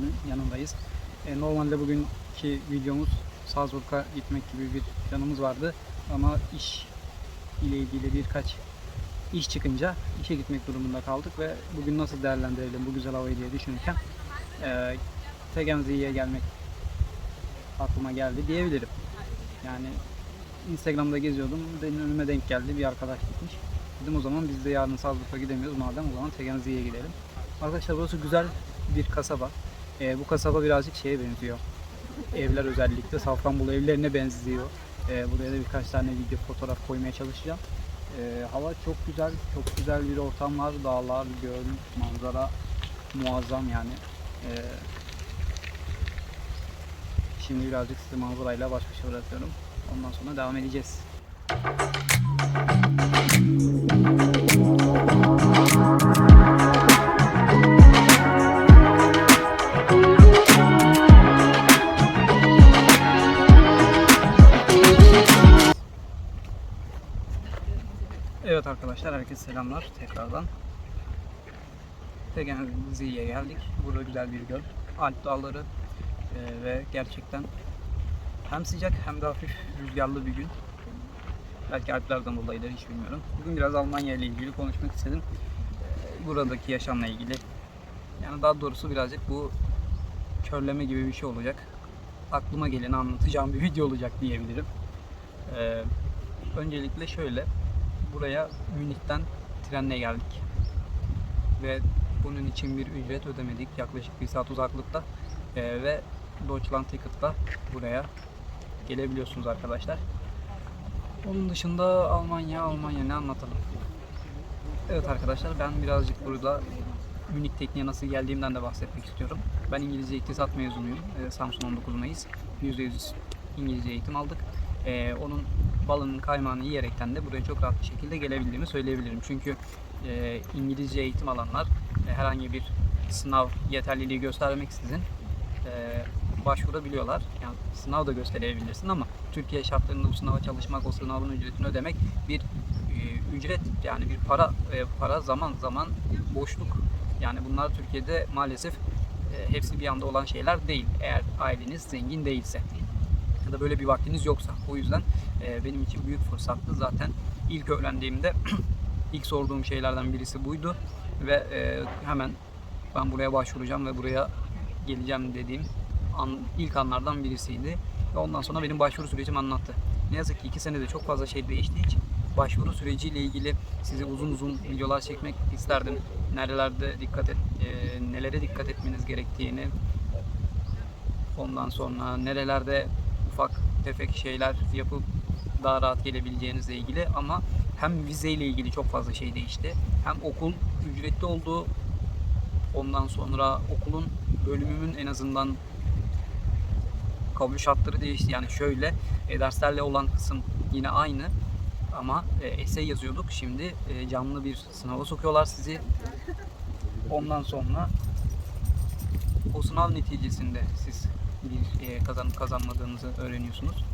Gölü'nün yanındayız. E, normalde bugünkü videomuz Salzburg'a gitmek gibi bir planımız vardı. Ama iş ile ilgili birkaç iş çıkınca işe gitmek durumunda kaldık ve bugün nasıl değerlendirelim bu güzel havayı diye düşünürken e, Tegenzi'ye gelmek aklıma geldi diyebilirim. Yani Instagram'da geziyordum. Benim önüme denk geldi. Bir arkadaş gitmiş. Dedim o zaman biz de yarın Salzburg'a gidemiyoruz. Madem o zaman Tegenzi'ye gidelim. Arkadaşlar burası güzel bir kasaba. Ee, bu kasaba birazcık şeye benziyor. Evler özellikle Safranbolu evlerine benziyor. Ee, buraya da birkaç tane video fotoğraf koymaya çalışacağım. Ee, hava çok güzel. Çok güzel bir ortam var. Dağlar, göl, manzara muazzam yani. Ee, şimdi birazcık sizi manzarayla baş başa bırakıyorum. Ondan sonra devam edeceğiz. Evet arkadaşlar herkese selamlar tekrardan. Tegenzi'ye geldik. Burada güzel bir göl. Alp dağları e, ve gerçekten hem sıcak hem de hafif rüzgarlı bir gün. Belki Alplerden dolayıdır hiç bilmiyorum. Bugün biraz Almanya ile ilgili konuşmak istedim. E, Buradaki yaşamla ilgili. Yani daha doğrusu birazcık bu körleme gibi bir şey olacak. Aklıma geleni anlatacağım bir video olacak diyebilirim. E, öncelikle şöyle. Buraya Münih'ten trenle geldik. Ve bunun için bir ücret ödemedik. Yaklaşık bir saat uzaklıkta. E, ve Deutschland Ticket'la buraya gelebiliyorsunuz arkadaşlar. Onun dışında Almanya, Almanya ne anlatalım? Evet arkadaşlar ben birazcık burada Münih tekniğe nasıl geldiğimden de bahsetmek istiyorum. Ben İngilizce iktisat mezunuyum. Ee, Samsun 19 Mayıs. %100 İngilizce eğitim aldık. Ee, onun balının kaymağını yiyerekten de buraya çok rahat bir şekilde gelebildiğimi söyleyebilirim. Çünkü e, İngilizce eğitim alanlar e, herhangi bir sınav yeterliliği göstermeksizin e, başvurabiliyorlar. Yani sınav da gösterebilirsin ama Türkiye şartlarında bu sınava çalışmak, o sınavın ücretini ödemek bir e, ücret yani bir para e, para zaman zaman boşluk. Yani bunlar Türkiye'de maalesef e, hepsi bir anda olan şeyler değil. Eğer aileniz zengin değilse ya da böyle bir vaktiniz yoksa. O yüzden e, benim için büyük fırsattı. Zaten ilk öğrendiğimde ilk sorduğum şeylerden birisi buydu ve e, hemen ben buraya başvuracağım ve buraya geleceğim dediğim an, ilk anlardan birisiydi. Ve ondan sonra benim başvuru sürecim anlattı. Ne yazık ki iki senede çok fazla şey değiştiği için başvuru süreciyle ilgili size uzun uzun videolar çekmek isterdim. Nerelerde dikkat et, e, nelere dikkat etmeniz gerektiğini, ondan sonra nerelerde ufak tefek şeyler yapıp daha rahat gelebileceğinizle ilgili ama hem vizeyle ilgili çok fazla şey değişti. Hem okul ücretli oldu. Ondan sonra okulun bölümümün en azından kabul şartları değişti. Yani şöyle e, derslerle olan kısım yine aynı ama e, essay yazıyorduk. Şimdi e, canlı bir sınava sokuyorlar sizi. Ondan sonra o sınav neticesinde siz bir e, kazanıp kazanmadığınızı öğreniyorsunuz.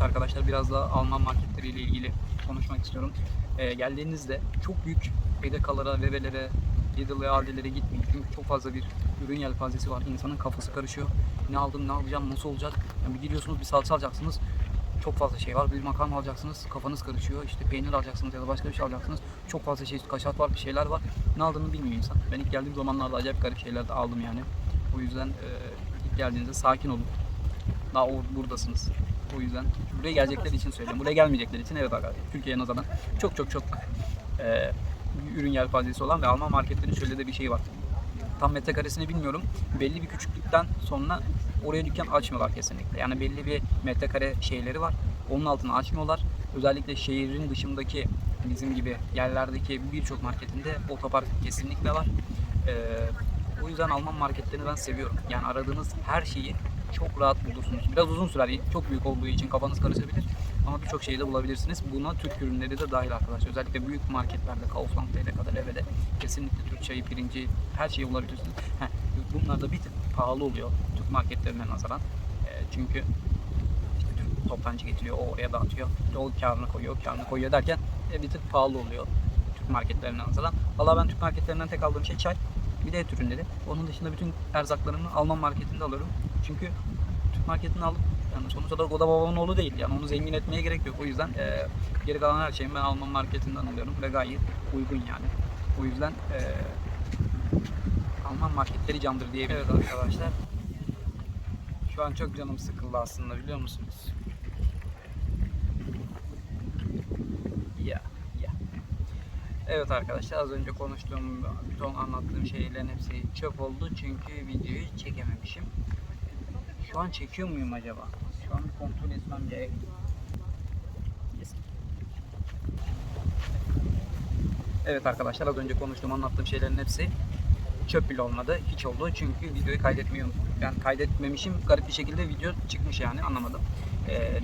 Arkadaşlar biraz da Alman marketleriyle ilgili konuşmak istiyorum. E, geldiğinizde çok büyük EDK'lara, VV'lere, Lidl ve Aldi'lere gitmeyin. Çünkü çok fazla bir ürün yelpazesi var. İnsanın kafası karışıyor. Ne aldım, ne alacağım, nasıl olacak? Yani bir gidiyorsunuz bir salça alacaksınız. Çok fazla şey var. Bir makarna alacaksınız. Kafanız karışıyor. İşte peynir alacaksınız ya da başka bir şey alacaksınız. Çok fazla şey, kaşat var, bir şeyler var. Ne aldığını bilmiyor insan. Ben ilk geldiğim zamanlarda acayip garip şeyler de aldım yani. O yüzden e, geldiğinizde sakin olun. Daha o, buradasınız. O yüzden buraya gelecekler için söylüyorum. Buraya gelmeyecekler için evet arkadaşlar. Türkiye'ye nazaran çok çok çok e, ürün yelpazesi olan ve Alman marketlerin şöyle de bir şey var. Tam metrekaresini bilmiyorum. Belli bir küçüklükten sonra oraya dükkan açmıyorlar kesinlikle. Yani belli bir metrekare şeyleri var. Onun altını açmıyorlar. Özellikle şehrin dışındaki bizim gibi yerlerdeki birçok marketinde otopark kesinlikle var. Ee, o yüzden Alman marketlerini ben seviyorum. Yani aradığınız her şeyi çok rahat bulursunuz. Biraz uzun sürer. Çok büyük olduğu için kafanız karışabilir. Ama birçok şeyi de bulabilirsiniz. Buna Türk ürünleri de dahil arkadaşlar. Özellikle büyük marketlerde, Kaufland'da kadar evde kesinlikle Türk çayı, pirinci, her şeyi bulabilirsiniz. Heh, bunlar da bir tık pahalı oluyor Türk marketlerine nazaran. E, çünkü toptancı getiriyor, o oraya dağıtıyor. O karını koyuyor, karını koyuyor derken e, bir tık pahalı oluyor. Türk marketlerinden nazaran. Valla ben Türk marketlerinden tek aldığım şey çay. Bir de et ürünleri. Onun dışında bütün erzaklarımı Alman marketinde alıyorum. Çünkü Türk marketini alıp yani sonuç olarak o da babamın oğlu değil. Yani onu zengin etmeye gerek yok. O yüzden e, geri kalan her şeyimi ben Alman marketinden alıyorum ve gayet uygun yani. O yüzden e, Alman marketleri candır diyebiliriz arkadaşlar. Şu an çok canım sıkıldı aslında biliyor musunuz? Ya, ya. Evet arkadaşlar az önce konuştuğum, bütün anlattığım şeylerin hepsi çöp oldu çünkü videoyu çekememişim. Şu an çekiyor muyum acaba? Şu an kontrol etmem gerek. Evet arkadaşlar az önce konuştuğum anlattığım şeylerin hepsi çöp bile olmadı. Hiç oldu çünkü videoyu kaydetmeyi unuttum. Yani kaydetmemişim garip bir şekilde video çıkmış yani anlamadım. Ee,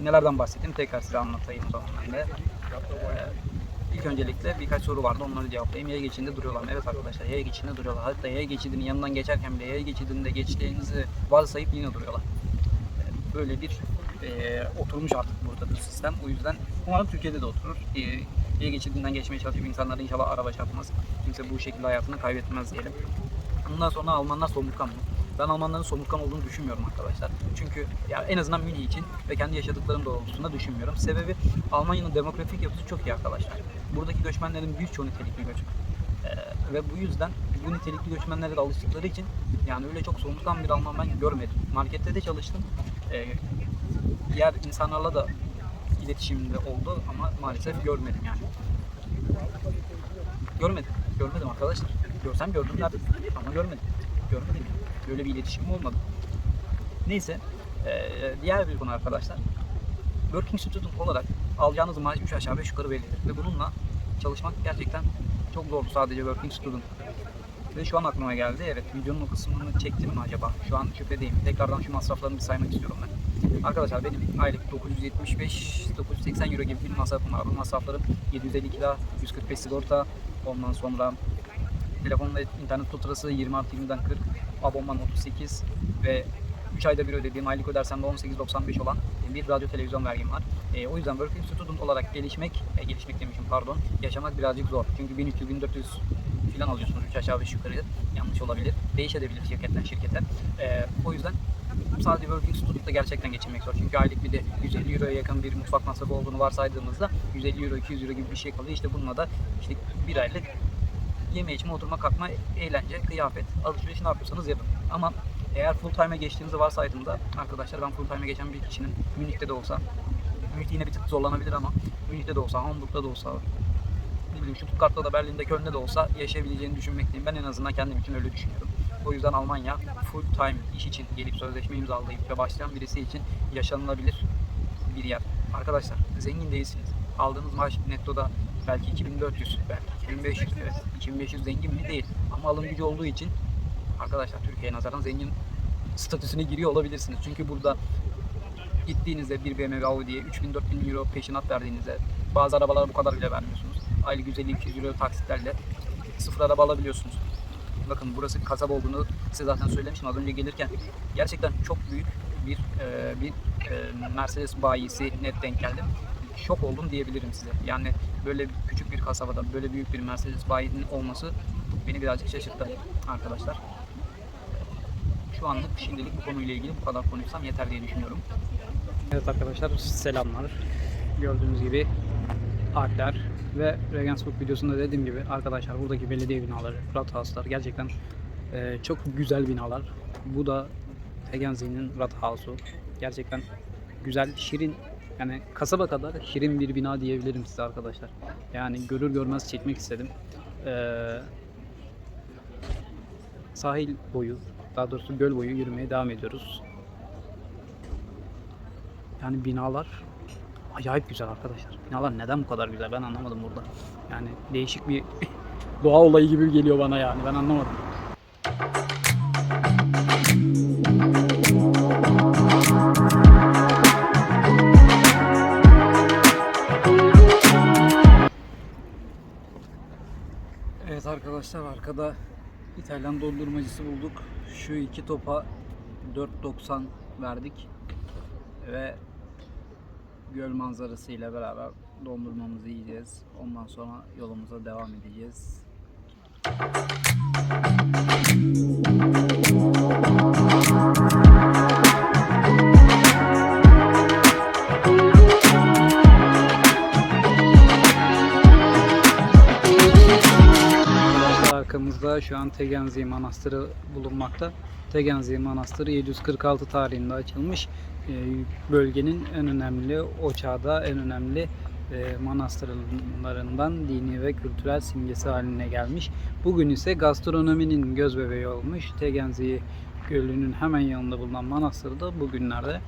nelerden bahsettim tekrar size anlatayım o zaman ben de. Ee, ilk öncelikle birkaç soru vardı onları cevaplayayım. Yaya geçidinde duruyorlar mı? Evet arkadaşlar yaya geçidinde duruyorlar. Hatta yaya geçidinin yanından geçerken bile yaya geçidinde geçtiğinizi varsayıp yine duruyorlar. Ee, Böyle bir e, oturmuş artık burada bu sistem. O yüzden umarım Türkiye'de de oturur. E, yaya geçidinden geçmeye çalışıp insanlar inşallah araba çarpmaz. Kimse bu şekilde hayatını kaybetmez diyelim. Bundan sonra Almanlar somurtkan mı? Ben Almanların somurtkan olduğunu düşünmüyorum arkadaşlar. Çünkü ya en azından Münih için ve kendi yaşadıklarım doğrultusunda düşünmüyorum. Sebebi Almanya'nın demografik yapısı çok iyi arkadaşlar. Buradaki göçmenlerin birçoğu nitelikli göç. Ee, ve bu yüzden bu nitelikli göçmenlere de alıştıkları için yani öyle çok somurtkan bir Alman ben görmedim. Markette de çalıştım. Ee, diğer insanlarla da iletişimde oldu ama maalesef görmedim yani. Görmedim. Görmedim arkadaşlar. Görsem gördüm derdim ama görmedim. Görmedim. Böyle bir iletişim olmadı. Neyse. diğer bir konu arkadaşlar. Working student olarak alacağınız maaş 3 aşağı 5 yukarı bellidir. Ve bununla çalışmak gerçekten çok zordu sadece working student. Ve şu an aklıma geldi. Evet videonun o kısmını çektim mi acaba? Şu an şüphedeyim. Tekrardan şu masraflarını bir saymak istiyorum ben. Arkadaşlar benim aylık 975-980 euro gibi bir masrafım var. Bu masraflarım 750 kira, 145 sigorta, ondan sonra telefonla internet faturası 20 artı 20'den 40, abonman 38 ve 3 ayda bir ödediğim aylık ödersem de 18.95 olan bir radyo televizyon vergim var. E, o yüzden working student olarak gelişmek, e, gelişmek demişim pardon, yaşamak birazcık zor. Çünkü 1300-1400 falan alıyorsunuz 3 aşağı 5 yukarı yanlış olabilir. Değişebilir şirketten şirkete. E, o yüzden sadece working student'ta gerçekten geçinmek zor. Çünkü aylık bir de 150 euroya yakın bir mutfak masrafı olduğunu varsaydığımızda 150 euro 200 euro gibi bir şey kalıyor. İşte bununla da işte bir aylık yeme içme oturma kalkma eğlence kıyafet alışveriş ne yapıyorsanız yapın. Ama eğer full time'e geçtiğinizi varsaydığımda arkadaşlar ben full time'e geçen bir kişinin Münih'te de olsa Münih yine bir tık zorlanabilir ama Münih'te de olsa Hamburg'da da olsa ne bileyim Stuttgart'ta da Berlin'de Köln'de de olsa yaşayabileceğini düşünmekteyim. Ben en azından kendim için öyle düşünüyorum. O yüzden Almanya full time iş için gelip sözleşme imzalayıp ve başlayan birisi için yaşanılabilir bir yer. Arkadaşlar zengin değilsiniz. Aldığınız maaş nettoda belki 2400, belki 2500, evet 2500 zengin mi değil. Ama alım gücü olduğu için arkadaşlar Türkiye'ye nazaran zengin statüsüne giriyor olabilirsiniz. Çünkü burada gittiğinizde bir BMW Audi'ye 3000-4000 euro peşinat verdiğinizde bazı arabalara bu kadar bile vermiyorsunuz. Aylık 150-200 euro taksitlerle sıfır araba alabiliyorsunuz. Bakın burası kasaba olduğunu size zaten söylemiştim az önce gelirken. Gerçekten çok büyük bir e, bir e, Mercedes bayisi net denk geldim. Şok oldum diyebilirim size. Yani böyle küçük bir kasabada böyle büyük bir Mercedes bayinin olması beni birazcık şaşırttı arkadaşlar. Şu anlık şimdilik bu konuyla ilgili bu kadar konuşsam yeter diye düşünüyorum. Evet arkadaşlar selamlar. Gördüğünüz gibi Alpler ve Regensburg videosunda dediğim gibi arkadaşlar buradaki belediye binaları, Rathhauslar gerçekten e, çok güzel binalar. Bu da Tegenzing'in Rathhaus'u. Gerçekten güzel, şirin yani kasaba kadar şirin bir bina diyebilirim size arkadaşlar. Yani görür görmez çekmek istedim. Ee, sahil boyu, daha doğrusu göl boyu yürümeye devam ediyoruz. Yani binalar acayip güzel arkadaşlar. Binalar neden bu kadar güzel ben anlamadım burada. Yani değişik bir doğa olayı gibi geliyor bana yani ben anlamadım. Evet arkadaşlar arkada İtalyan dondurmacısı bulduk. Şu iki topa 4.90 verdik ve göl manzarası ile beraber dondurmamızı yiyeceğiz. Ondan sonra yolumuza devam edeceğiz. Şu an Tegenzi Manastırı bulunmakta. Tegenzi Manastırı 746 tarihinde açılmış. Ee, Bölgenin en önemli, o çağda en önemli e, manastırlarından dini ve kültürel simgesi haline gelmiş. Bugün ise gastronominin göz bebeği olmuş. Tegenzi Gölü'nün hemen yanında bulunan manastırda bugünlerde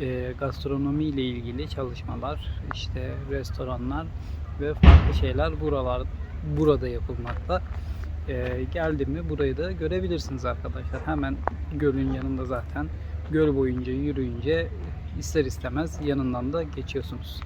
e, gastronomi ile ilgili çalışmalar, işte restoranlar ve farklı şeyler buralar burada yapılmakta. Ee, geldi mi burayı da görebilirsiniz arkadaşlar. Hemen gölün yanında zaten. Göl boyunca yürüyünce ister istemez yanından da geçiyorsunuz.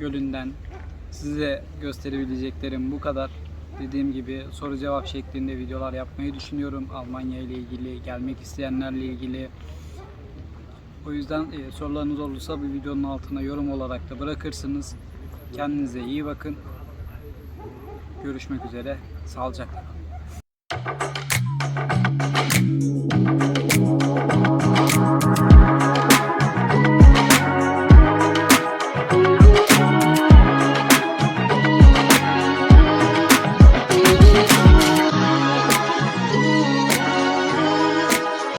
Gölü'nden size gösterebileceklerim bu kadar. Dediğim gibi soru cevap şeklinde videolar yapmayı düşünüyorum. Almanya ile ilgili, gelmek isteyenlerle ilgili. O yüzden e, sorularınız olursa bu videonun altına yorum olarak da bırakırsınız. Kendinize iyi bakın. Görüşmek üzere. Sağlıcakla.